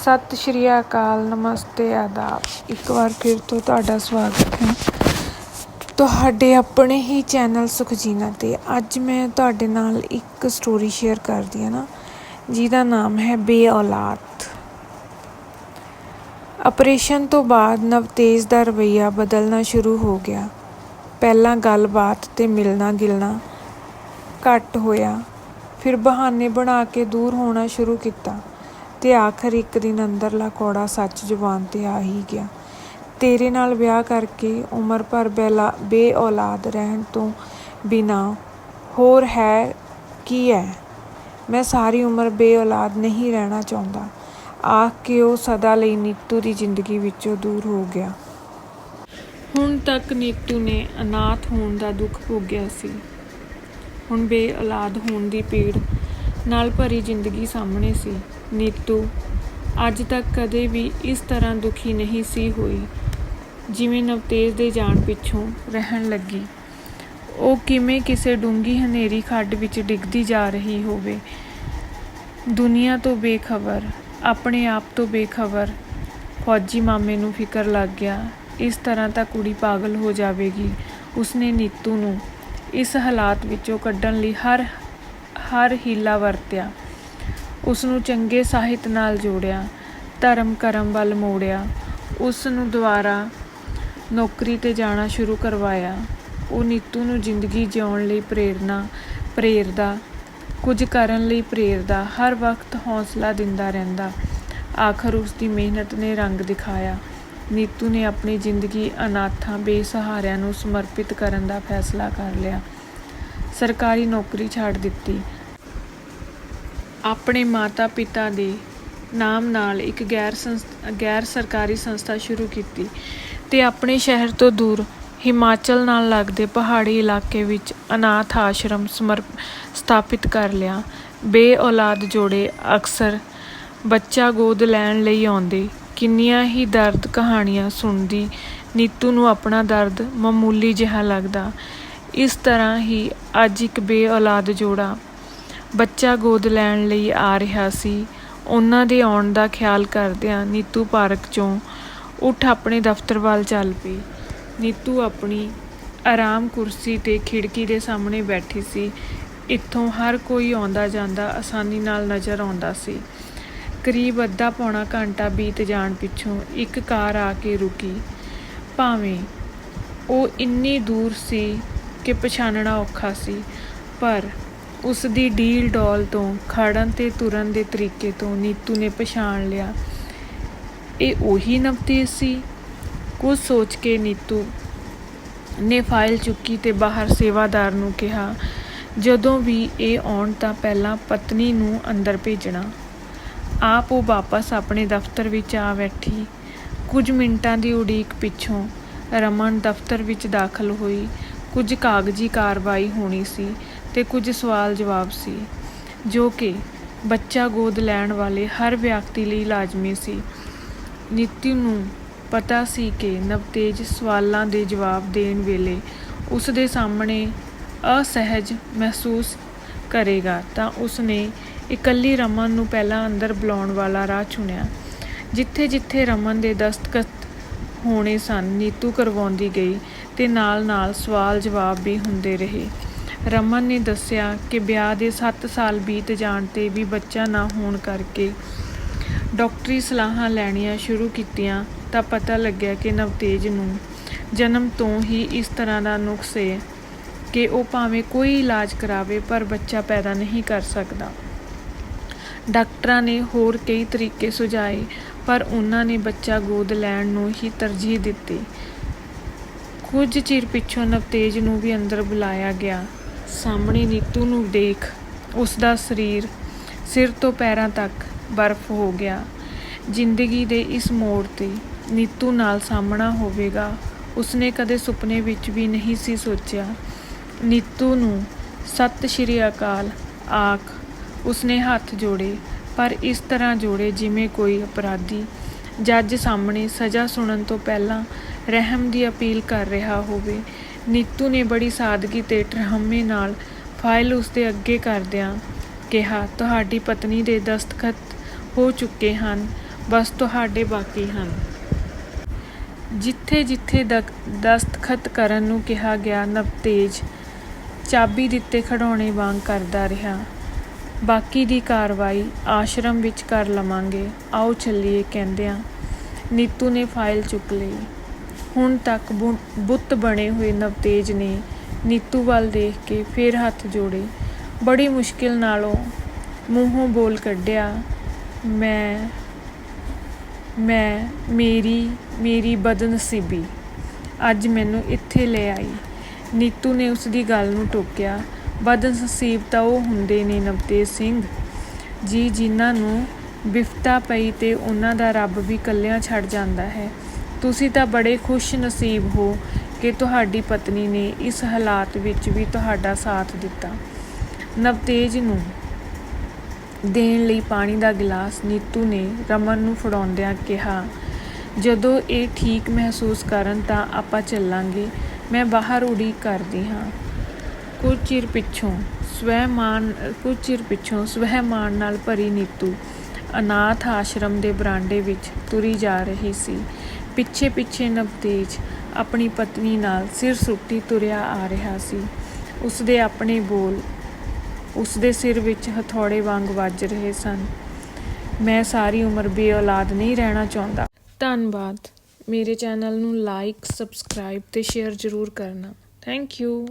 ਸਤਿ ਸ਼੍ਰੀ ਅਕਾਲ, ਨਮਸਤੇ, ਆਦਾਬ। ਇੱਕ ਵਾਰ ਫਿਰ ਤੋਂ ਤੁਹਾਡਾ ਸਵਾਗਤ ਹੈ। ਤੁਹਾਡੇ ਆਪਣੇ ਹੀ ਚੈਨਲ ਸੁਖਜੀਨਾ ਤੇ ਅੱਜ ਮੈਂ ਤੁਹਾਡੇ ਨਾਲ ਇੱਕ ਸਟੋਰੀ ਸ਼ੇਅਰ ਕਰਦੀ ਹਾਂ ਨਾ, ਜਿਹਦਾ ਨਾਮ ਹੈ ਬੇ ਔਲਾਦ ਆਪਰੇਸ਼ਨ ਤੋਂ ਬਾਅਦ ਨਵਤੇਜ ਦਾ ਰਵੱਈਆ ਬਦਲਣਾ ਸ਼ੁਰੂ ਹੋ ਗਿਆ। ਪਹਿਲਾਂ ਗੱਲਬਾਤ ਤੇ ਮਿਲਣਾ ਗਿਲਣਾ ਘੱਟ ਹੋਇਆ, ਫਿਰ ਬਹਾਨੇ ਬਣਾ ਕੇ ਦੂਰ ਹੋਣਾ ਸ਼ੁਰੂ ਕੀਤਾ। ਤੇ ਆਖਰ ਇੱਕ ਦਿਨ ਅੰਦਰਲਾ ਕੋੜਾ ਸੱਚ ਜ਼ੁਬਾਨ ਤੇ ਆ ਹੀ ਗਿਆ। ਤੇਰੇ ਨਾਲ ਵਿਆਹ ਕਰਕੇ ਉਮਰ ਭਰ ਬੇਲਾ ਬੇ ਔਲਾਦ ਰਹਿਣ ਤੋਂ ਬਿਨਾਂ ਹੋਰ ਹੈ ਕੀ ਹੈ ਮੈਂ ਸਾਰੀ ਉਮਰ ਬੇ ਔਲਾਦ ਨਹੀਂ ਰਹਿਣਾ ਚਾਹੁੰਦਾ। ਆਖ ਕੇ ਉਹ ਸਦਾ ਲਈ ਨੀਤੂ ਦੀ ਜ਼ਿੰਦਗੀ ਵਿੱਚੋਂ ਦੂਰ ਹੋ ਗਿਆ। ਹੁਣ ਤੱਕ ਨੀਤੂ ਨੇ ਅਨਾਥ ਹੋਣ ਦਾ ਦੁੱਖ ਭੋਗਿਆ ਸੀ। ਹੁਣ ਬੇ ਔਲਾਦ ਹੋਣ ਦੀ ਪੀੜ ਨਾਲ ਭਰੀ ਜ਼ਿੰਦਗੀ ਸਾਹਮਣੇ ਸੀ। ਨੀਤੂ, ਅੱਜ ਤੱਕ ਕਦੇ ਵੀ ਇਸ ਤਰ੍ਹਾਂ ਦੁਖੀ ਨਹੀਂ ਸੀ ਹੋਈ, ਜਿਵੇਂ ਨਵਤੇਜ ਦੇ ਜਾਣ ਪਿੱਛੋਂ ਰਹਿਣ ਲੱਗੀ। ਉਹ ਕਿਵੇਂ ਕਿਸੇ ਡੂੰਗੀ ਹਨੇਰੀ ਖੱਡ ਵਿੱਚ ਡਿੱਗਦੀ ਜਾ ਰਹੀ ਹੋਵੇ। ਦੁਨੀਆ ਤੋਂ ਬੇਖਬਰ, ਆਪਣੇ ਆਪ ਤੋਂ ਬੇਖਬਰ ਫੌਜੀ ਮਾਮੇ ਨੂੰ ਫਿਕਰ ਲੱਗ ਗਿਆ, ਇਸ ਤਰ੍ਹਾਂ ਤਾਂ ਕੁੜੀ ਪਾਗਲ ਹੋ ਜਾਵੇਗੀ, ਉਸਨੇ ਨੀਤੂ ਨੂੰ ਇਸ ਹਾਲਾਤ ਵਿੱਚੋਂ ਕੱਢਣ ਲਈ ਹਰ ਹਰ ਹੀਲਾ ਵਰਤਿਆ। ਉਸ ਨੂੰ ਚੰਗੇ ਸਾਹਿਤ ਨਾਲ ਜੋੜਿਆ, ਧਰਮ ਕਰਮ ਵੱਲ ਮੋੜਿਆ ਉਸ ਨੂੰ ਦੁਬਾਰਾ ਨੌਕਰੀ ਤੇ ਜਾਣਾ ਸ਼ੁਰੂ ਕਰਵਾਇਆ। ਉਹ ਨੀਤੂ ਨੂੰ ਜ਼ਿੰਦਗੀ ਜਿਉਣ ਲਈ ਪ੍ਰੇਰਨਾ, ਪ੍ਰੇਰਦਾ, ਕੁਝ ਕਰਨ ਲਈ ਪ੍ਰੇਰਦਾ, ਹਰ ਵਕਤ ਹੌਸਲਾ ਦਿੰਦਾ ਰਹਿੰਦਾ। ਆਖਰ ਉਸ ਦੀ ਮਿਹਨਤ ਨੇ ਰੰਗ ਦਿਖਾਇਆ। ਨੀਤੂ ਨੇ ਆਪਣੀ ਜ਼ਿੰਦਗੀ ਅਨਾਥਾਂ ਬੇਸਹਾਰਿਆਂ ਨੂੰ ਸਮਰਪਿਤ ਕਰਨ ਦਾ ਫੈਸਲਾ ਕਰ ਲਿਆ। ਸਰਕਾਰੀ ਨੌਕਰੀ ਛੱਡ ਦਿੱਤੀ। ਆਪਣੇ ਮਾਤਾ-ਪਿਤਾ ਦੇ ਨਾਮ ਨਾਲ ਇੱਕ ਗੈਰ ਸੰਸ- ਗੈਰ ਸਰਕਾਰੀ ਸੰਸਥਾ ਸ਼ੁਰੂ ਕੀਤੀ ਤੇ ਆਪਣੇ ਸ਼ਹਿਰ ਤੋਂ ਦੂਰ ਹਿਮਾਚਲ ਨਾਲ ਲੱਗਦੇ ਪਹਾੜੀ ਇਲਾਕੇ ਵਿੱਚ ਅਨਾਥ ਆਸ਼ਰਮ ਸਮਰਪ, ਸਥਾਪਿਤ ਕਰ ਲਿਆ। ਬੇ ਔਲਾਦ ਜੋੜੇ ਅਕਸਰ ਬੱਚਾ ਗੋਦ ਲੈਣ ਲਈ ਆਉਂਦੇ। ਕਿੰਨੀਆਂ ਹੀ ਦਰਦ ਕਹਾਣੀਆਂ ਸੁਣਦੀ ਨੀਤੂ ਨੂੰ ਆਪਣਾ ਦਰਦ ਮਾਮੂਲੀ ਜਿਹਾ ਲੱਗਦਾ। ਇਸ ਤਰ੍ਹਾਂ ਹੀ ਅੱਜ ਇੱਕ ਬੇ ਔਲਾਦ ਜੋੜਾ ਬੱਚਾ ਗੋਦ ਲੈਣ ਲਈ ਆ ਰਿਹਾ ਸੀ। ਉਹਨਾਂ ਦੇ ਆਉਣ ਦਾ ਖਿਆਲ ਕਰਦਿਆਂ ਨੀਤੂ ਪਾਰਕ ਚੋਂ ਉੱਠ ਆਪਣੇ ਦਫ਼ਤਰ ਵੱਲ ਚੱਲ ਪਈ। ਨੀਤੂ ਆਪਣੀ ਆਰਾਮ ਕੁਰਸੀ ਤੇ ਖਿੜਕੀ ਦੇ ਸਾਹਮਣੇ ਬੈਠੀ ਸੀ। ਇੱਥੋਂ ਹਰ ਕੋਈ ਆਉਂਦਾ ਜਾਂਦਾ ਆਸਾਨੀ ਨਾਲ ਨਜ਼ਰ ਆਉਂਦਾ ਸੀ। ਕਰੀਬ ਅੱਧਾ ਪੌਣਾ ਘੰਟਾ ਬੀਤ ਜਾਣ ਪਿੱਛੋਂ ਇੱਕ ਕਾਰ ਆ ਕੇ ਰੁਕੀ। ਭਾਵੇਂ ਉਹ ਇੰਨੀ ਦੂਰ ਸੀ ਕਿ ਪਛਾਣਨਾ ਔਖਾ ਸੀ, ਪਰ ਉਸ ਦੀ ਡੀਲ ਡੋਲ ਤੋਂ ਖੜਨ ਤੇ ਤੁਰਨ ਦੇ ਤਰੀਕੇ ਤੋਂ ਨੀਤੂ ਨੇ ਪਛਾਣ ਲਿਆ। ਇਹ ਉਹੀ ਨਵਤੇਜ ਸੀ? ਕੁਝ ਸੋਚ ਕੇ ਨੀਤੂ ਨੇ ਫਾਈਲ ਚੁੱਕੀ ਤੇ ਬਾਹਰ ਸੇਵਾਦਾਰ ਨੂੰ ਕਿਹਾ, ਜਦੋਂ ਵੀ ਇਹ ਆਉਣ ਤਾਂ ਪਹਿਲਾਂ ਪਤਨੀ ਨੂੰ ਅੰਦਰ ਭੇਜਣਾ। ਆਪ ਉਹ ਵਾਪਸ ਆਪਣੇ ਦਫ਼ਤਰ ਵਿੱਚ ਆ ਬੈਠੀ। ਕੁਝ ਮਿੰਟਾਂ ਦੀ ਉਡੀਕ ਪਿੱਛੋਂ ਰਮਨ ਦਫ਼ਤਰ ਵਿੱਚ ਦਾਖਲ ਹੋਈ। ਕੁਝ ਕਾਗਜ਼ੀ ਕਾਰਵਾਈ ਹੋਣੀ ਸੀ। ਤੇ ਕੁਝ ਸਵਾਲ ਜਵਾਬ ਸੀ, ਜੋ ਕਿ ਬੱਚਾ ਗੋਦ ਲੈਣ ਵਾਲੇ ਹਰ ਵਿਅਕਤੀ ਲਈ ਲਾਜ਼ਮੀ ਸੀ। ਨੀਤੀ ਨੂੰ ਪਤਾ ਸੀ ਕਿ ਨਵਤੇਜ ਸਵਾਲਾਂ ਦੇ ਜਵਾਬ ਦੇਣ ਵੇਲੇ ਉਸ ਦੇ ਸਾਹਮਣੇ ਅਸਹਿਜ ਮਹਿਸੂਸ ਕਰੇਗਾ, ਤਾਂ ਉਸਨੇ ਇਕੱਲੀ ਰਮਨ ਨੂੰ ਪਹਿਲਾਂ ਅੰਦਰ ਬੁਲਾਉਣ ਵਾਲਾ ਰਾਹ ਚੁਣਿਆ, ਜਿੱਥੇ ਜਿੱਥੇ ਰਮਨ ਦੇ ਦਸਤਖਤ ਹੋਣੇ ਸਨ, ਨੀਤੂ ਕਰਵਾਉਂਦੀ ਗਈ ਤੇ ਨਾਲ-ਨਾਲ ਸਵਾਲ ਜਵਾਬ ਵੀ ਹੁੰਦੇ ਰਹੇ। ਰਮਨ ਨੇ ਦੱਸਿਆ ਕਿ ਵਿਆਹ ਦੇ 7 ਸਾਲ ਬੀਤ ਜਾਣ ਤੇ ਵੀ ਬੱਚਾ ਨਾ ਹੋਣ ਕਰਕੇ ਡਾਕਟਰੀ ਸਲਾਹਾਂ ਲੈਣੀਆਂ ਸ਼ੁਰੂ ਕੀਤੀਆਂ ਤਾਂ ਪਤਾ ਲੱਗਿਆ ਕਿ ਨਵਤੇਜ ਨੂੰ ਜਨਮ ਤੋਂ ਹੀ ਇਸ ਤਰ੍ਹਾਂ ਦਾ ਨੁਕਸ ਹੈ ਕਿ ਉਹ ਭਾਵੇਂ ਕੋਈ ਇਲਾਜ ਕਰਾਵੇ ਪਰ ਬੱਚਾ ਪੈਦਾ ਨਹੀਂ ਕਰ ਸਕਦਾ। ਡਾਕਟਰਾਂ ਨੇ ਹੋਰ ਕਈ ਤਰੀਕੇ ਸੁਝਾਏ, ਪਰ ਉਹਨਾਂ ਨੇ ਬੱਚਾ ਗੋਦ ਲੈਣ ਨੂੰ ਹੀ ਤਰਜੀਹ ਦਿੱਤੀ। ਕੁਝ ਚਿਰ ਪਿੱਛੋਂ ਨਵਤੇਜ ਨੂੰ ਵੀ ਅੰਦਰ ਬੁਲਾਇਆ ਗਿਆ। ਸਾਹਮਣੇ ਨੀਤੂ ਨੂੰ ਦੇਖ ਉਸ ਦਾ ਸਰੀਰ ਸਿਰ ਤੋਂ ਪੈਰਾਂ ਤੱਕ ਬਰਫ਼ ਹੋ ਗਿਆ। ਜ਼ਿੰਦਗੀ ਦੇ ਇਸ ਮੋੜ ਤੇ ਨੀਤੂ ਨਾਲ ਸਾਹਮਣਾ ਹੋਵੇਗਾ। ਉਸਨੇ ਕਦੇ ਸੁਪਨੇ ਵਿੱਚ ਵੀ ਨਹੀਂ ਸੀ ਸੋਚਿਆ। ਨੀਤੂ ਨੂੰ ਸਤਿ ਸ਼੍ਰੀ ਅਕਾਲ ਆਖ ਉਸਨੇ ਹੱਥ ਜੋੜੇ, ਪਰ ਇਸ ਤਰ੍ਹਾਂ ਜੋੜੇ ਜਿਵੇਂ ਕੋਈ ਅਪਰਾਧੀ। ਜੱਜ ਸਾਹਮਣੇ ਸਜ਼ਾ ਸੁਣਨ ਤੋਂ ਪਹਿਲਾਂ ਰਹਿਮ ਦੀ ਅਪੀਲ ਕਰ ਰਿਹਾ ਹੋਵੇ ਨੀਤੂ ਨੇ ਬੜੀ ਸਾਦਗੀ ਤੇ ਠਰਹੰਮੇ ਨਾਲ ਫਾਈਲ ਉਸਦੇ ਅੱਗੇ ਕਰਦਿਆਂ ਕਿਹਾ, ਤੁਹਾਡੀ ਪਤਨੀ ਦੇ ਦਸਤਖਤ ਹੋ ਚੁੱਕੇ ਹਨ, ਬਸ ਤੁਹਾਡੇ ਬਾਕੀ ਹਨ। ਜਿੱਥੇ ਜਿੱਥੇ ਦਕ- ਦਸਤਖਤ ਕਰਨ ਨੂੰ ਕਿਹਾ ਗਿਆ, ਨਵਤੇਜ ਚਾਬੀ ਦਿੱਤੇ ਖਿਡੌਣੇ ਵਾਂਗ ਕਰਦਾ ਰਿਹਾ। ਬਾਕੀ ਦੀ ਕਾਰਵਾਈ ਆਸ਼ਰਮ ਵਿੱਚ ਕਰ ਲਵਾਂਗੇ, ਆਓ ਚੱਲੀਏ, ਕਹਿੰਦਿਆਂ ਨੀਤੂ ਨੇ ਫਾਈਲ ਚੁੱਕ ਲਈ। ਹੁਣ ਤੱਕ ਬੁ- ਬੁੱਤ ਬਣੇ ਹੋਏ ਨਵਤੇਜ ਨੇ ਨੀਤੂ ਵੱਲ ਦੇਖ ਕੇ ਫੇਰ ਹੱਥ ਜੋੜੇ। ਬੜੀ ਮੁਸ਼ਕਿਲ ਨਾਲੋਂ ਮੂੰਹੋਂ ਬੋਲ ਕੱਢਿਆ, ਮੈਂ ਮੈਂ, ਮੇਰੀ ਮੇਰੀ ਬਦਨਸੀਬੀ, ਅੱਜ ਮੈਨੂੰ ਇੱਥੇ ਲੈ ਆਈ। ਨੀਤੂ ਨੇ ਉਸ ਦੀ ਗੱਲ ਨੂੰ ਟੋਕਿਆ, ਬਦਨਸੀਬ ਤਾਂ ਉਹ ਹੁੰਦੇ ਨੇ ਨਵਤੇਜ ਸਿੰਘ, ਜੀ ਜਿਨ੍ਹਾਂ ਨੂੰ ਵਿਫਤਾ ਪਈ ਤੇ ਉਹਨਾਂ ਦਾ ਰੱਬ ਵੀ ਕੱਲਿਆਂ ਛੱਡ ਜਾਂਦਾ ਹੈ। ਤੁਸੀਂ ਤਾਂ ਬੜੇ ਖੁਸ਼ ਨਸੀਬ ਹੋ ਕਿ ਤੁਹਾਡੀ ਪਤਨੀ ਨੇ ਇਸ ਹਾਲਾਤ ਵਿੱਚ ਵੀ ਤੁਹਾਡਾ ਸਾਥ ਦਿੱਤਾ। ਨਵਤੇਜ ਨੂੰ ਦੇਣ ਲਈ ਪਾਣੀ ਦਾ ਗਿਲਾਸ ਨੀਤੂ ਨੇ ਰਮਨ ਨੂੰ ਫੜਾਉਂਦਿਆਂ ਕਿਹਾ, ਜਦੋਂ ਇਹ ਠੀਕ ਮਹਿਸੂਸ ਕਰਨ ਤਾਂ ਆਪਾਂ ਚੱਲਾਂਗੇ। ਮੈਂ ਬਾਹਰ ਉਡੀਕ ਕਰਦੀ ਹਾਂ। ਕੁਝ ਚਿਰ ਪਿੱਛੋਂ ਸਵੈਮਾਨ ਕੁਝ ਚਿਰ ਪਿੱਛੋਂ ਸਵੈਮਾਨ ਨਾਲ ਭਰੀ ਨੀਤੂ ਅਨਾਥ ਆਸ਼ਰਮ ਦੇ ਬਰਾਂਡੇ ਵਿੱਚ ਤੁਰੀ ਜਾ ਰਹੀ ਸੀ। ਪਿੱਛੇ ਪਿੱਛੇ ਨਵਤੇਜ ਆਪਣੀ ਪਤਨੀ ਨਾਲ ਸਿਰ ਸੁੱਟੀ ਤੁਰਿਆ ਆ ਰਿਹਾ ਸੀ। ਉਸਦੇ ਆਪਣੇ ਬੋਲ ਉਸ ਦੇ ਸਿਰ ਵਿੱਚ ਹਥੌੜੇ ਵਾਂਗ ਵੱਜ ਰਹੇ ਸਨ। ਮੈਂ ਸਾਰੀ ਉਮਰ ਬੇਔਲਾਦ ਨਹੀਂ ਰਹਿਣਾ ਚਾਹੁੰਦਾ। ਧੰਨਵਾਦ। ਮੇਰੇ ਚੈਨਲ ਨੂੰ ਲਾਈਕ ਸਬਸਕ੍ਰਾਈਬ ਤੇ ਸ਼ੇਅਰ ਜ਼ਰੂਰ ਕਰਨਾ। Thank you